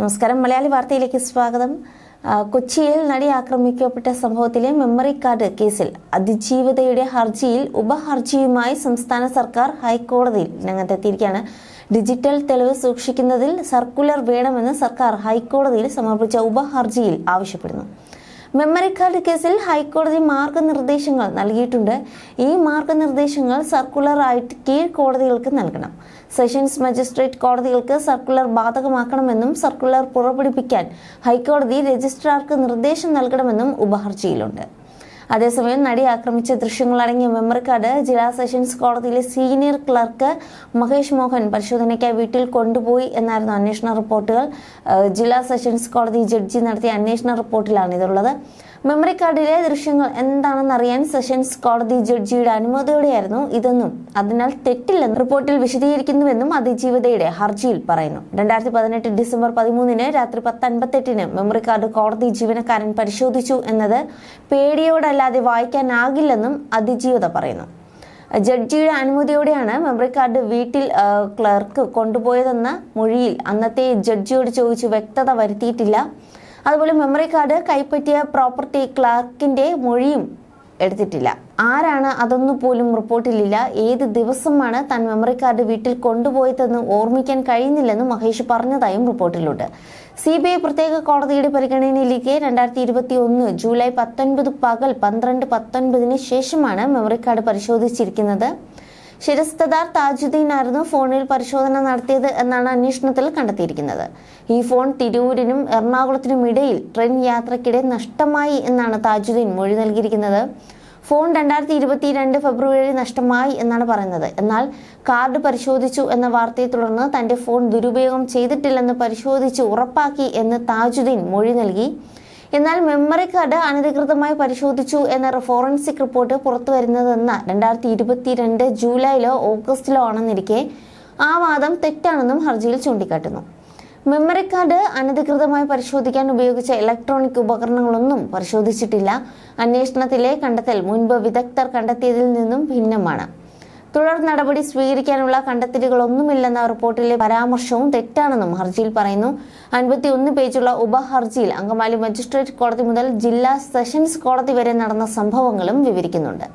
നമസ്കാരം. മലയാളി വാർത്തയിലേക്ക് സ്വാഗതം. കൊച്ചിയിൽ നടി ആക്രമിക്കപ്പെട്ട സംഭവത്തിലെ മെമ്മറി കാർഡ് കേസിൽ അതിജീവിതയുടെ ഹർജിയിൽ ഉപഹർജിയുമായി സംസ്ഥാന സർക്കാർ ഹൈക്കോടതിയിൽ രംഗത്തെത്തിയിരിക്കുകയാണ്. ഡിജിറ്റൽ തെളിവ് സൂക്ഷിക്കുന്നതിൽ സർക്കുലർ വേണമെന്ന് സർക്കാർ ഹൈക്കോടതിയിൽ സമർപ്പിച്ച ഉപഹർജിയിൽ ആവശ്യപ്പെടുന്നു. മെമ്മറി കാർഡ് കേസിൽ ഹൈക്കോടതി മാർഗനിർദ്ദേശങ്ങൾ നൽകിയിട്ടുണ്ട്. ഈ മാർഗനിർദ്ദേശങ്ങൾ സർക്കുലറായിട്ട് കീഴ്ക്കോടതികൾക്ക് നൽകണം. സെഷൻസ് മജിസ്ട്രേറ്റ് കോടതികൾക്ക് സർക്കുലർ ബാധകമാക്കണമെന്നും സർക്കുലർ പുറപ്പെടുവിക്കാൻ ഹൈക്കോടതി രജിസ്ട്രാർക്ക് നിർദ്ദേശം നൽകണമെന്നും ഉപഹർജിയിലുണ്ട്. അതേസമയം നടി ആക്രമിച്ച ദൃശ്യങ്ങളടങ്ങിയ മെമ്മറി കാർഡ് ജില്ലാ സെഷൻസ് കോടതിയിലെ സീനിയർ ക്ലർക്ക് മഹേഷ് മോഹൻ പരിശോധനയ്ക്കായി വീട്ടിൽ കൊണ്ടുപോയി എന്നായിരുന്നു അന്വേഷണ റിപ്പോർട്ടുകൾ. ജില്ലാ സെഷൻസ് കോടതി ജഡ്ജി നടത്തിയ അന്വേഷണ റിപ്പോർട്ടിലാണ് ഇതുള്ളത്. മെമ്മറി കാർഡിലെ ദൃശ്യങ്ങൾ എന്താണെന്ന് അറിയാൻ സെഷൻസ് കോടതി ജഡ്ജിയുടെ അനുമതിയോടെയായിരുന്നു ഇതെന്നും അതിനാൽ തെറ്റില്ലെന്ന് റിപ്പോർട്ടിൽ വിശദീകരിക്കുന്നുവെന്നും അതിജീവിതയുടെ ഹർജിയിൽ പറയുന്നു. രണ്ടായിരത്തി പതിനെട്ട് ഡിസംബർ പതിമൂന്നിന് രാത്രി പത്ത് അൻപത്തെട്ടിന് മെമ്മറി കാർഡ് കോടതി ജീവനക്കാരൻ പരിശോധിച്ചു എന്നത് പേടിയോടല്ലാതെ വായിക്കാനാകില്ലെന്നും അതിജീവിത പറയുന്നു. ജഡ്ജിയുടെ അനുമതിയോടെയാണ് മെമ്മറി കാർഡ് വീട്ടിൽ ക്ലർക്ക് കൊണ്ടുപോയതെന്ന മൊഴിയിൽ അന്നത്തെ ജഡ്ജിയോട് ചോദിച്ചു വ്യക്തത വരുത്തിയിട്ടില്ല. അതുപോലെ മെമ്മറി കാർഡ് കൈപ്പറ്റിയ പ്രോപ്പർട്ടി ക്ലാർക്കിന്റെ മൊഴിയും എടുത്തിട്ടില്ല. ആരാണ് അതൊന്നും പോലും റിപ്പോർട്ടിലില്ല ഏത് ദിവസമാണ് താൻ മെമ്മറി കാർഡ് വീട്ടിൽ കൊണ്ടുപോയതെന്ന് ഓർമ്മിക്കാൻ കഴിയുന്നില്ലെന്ന് മഹേഷ് പറഞ്ഞതായും റിപ്പോർട്ടിലുണ്ട്. സി ബി ഐ പ്രത്യേക കോടതിയുടെ പരിഗണനയിലേക്ക് രണ്ടായിരത്തി ഇരുപത്തി ഒന്ന് ജൂലൈ പത്തൊൻപത് പകൽ പന്ത്രണ്ട് പത്തൊൻപതിന് ശേഷമാണ് മെമ്മറി കാർഡ് പരിശോധിച്ചിരിക്കുന്നത്. ശിരസ്തദാർ താജുദ്ദീൻ ആയിരുന്നു ഫോണിൽ പരിശോധന നടത്തിയത് എന്നാണ് അന്വേഷണത്തിൽ കണ്ടെത്തിയിരിക്കുന്നത്. ഈ ഫോൺ തിരൂരിനും എറണാകുളത്തിനും ഇടയിൽ ട്രെയിൻ യാത്രക്കിടെ നഷ്ടമായി എന്നാണ് താജുദ്ദീൻ മൊഴി നൽകിയിരിക്കുന്നത്. ഫോൺ രണ്ടായിരത്തി ഇരുപത്തിരണ്ട് ഫെബ്രുവരി നഷ്ടമായി എന്നാണ് പറയുന്നത്. എന്നാൽ കാർഡ് പരിശോധിച്ചു എന്ന വാർത്തയെ തുടർന്ന് തന്റെ ഫോൺ ദുരുപയോഗം ചെയ്തിട്ടില്ലെന്ന് പരിശോധിച്ച് ഉറപ്പാക്കി എന്ന് താജുദ്ദീൻ മൊഴി നൽകി. എന്നാൽ മെമ്മറി കാർഡ് അനധികൃതമായി പരിശോധിച്ചു എന്ന ഫോറൻസിക് റിപ്പോർട്ട് പുറത്തു വരുന്നതെന്ന രണ്ടായിരത്തി ഇരുപത്തിരണ്ട് ജൂലൈയിലോ ഓഗസ്റ്റിലോ ആണെന്നിരിക്കെ ആ വാദം തെറ്റാണെന്നും ഹർജിയിൽ ചൂണ്ടിക്കാട്ടുന്നു. മെമ്മറി കാർഡ് അനധികൃതമായി പരിശോധിക്കാൻ ഉപയോഗിച്ച ഇലക്ട്രോണിക് ഉപകരണങ്ങളൊന്നും പരിശോധിച്ചിട്ടില്ല. അന്വേഷണത്തിലെ കണ്ടെത്തൽ മുൻപ് വിദഗ്ധർ കണ്ടെത്തിയതിൽ നിന്നും ഭിന്നമാണ്. തുടർ നടപടി സ്വീകരിക്കാനുള്ള കണ്ടെത്തലുകളൊന്നുമില്ലെന്ന റിപ്പോർട്ടിലെ പരാമർശവും തെറ്റാണെന്നും ഹർജിയിൽ പറയുന്നു. അൻപത്തി ഒന്ന് പേജുള്ള ഉപഹർജിയിൽ അങ്കമാലി മജിസ്ട്രേറ്റ് കോടതി മുതൽ ജില്ലാ സെഷൻസ് കോടതി വരെ നടന്ന സംഭവങ്ങളും വിവരിക്കുന്നുണ്ട്.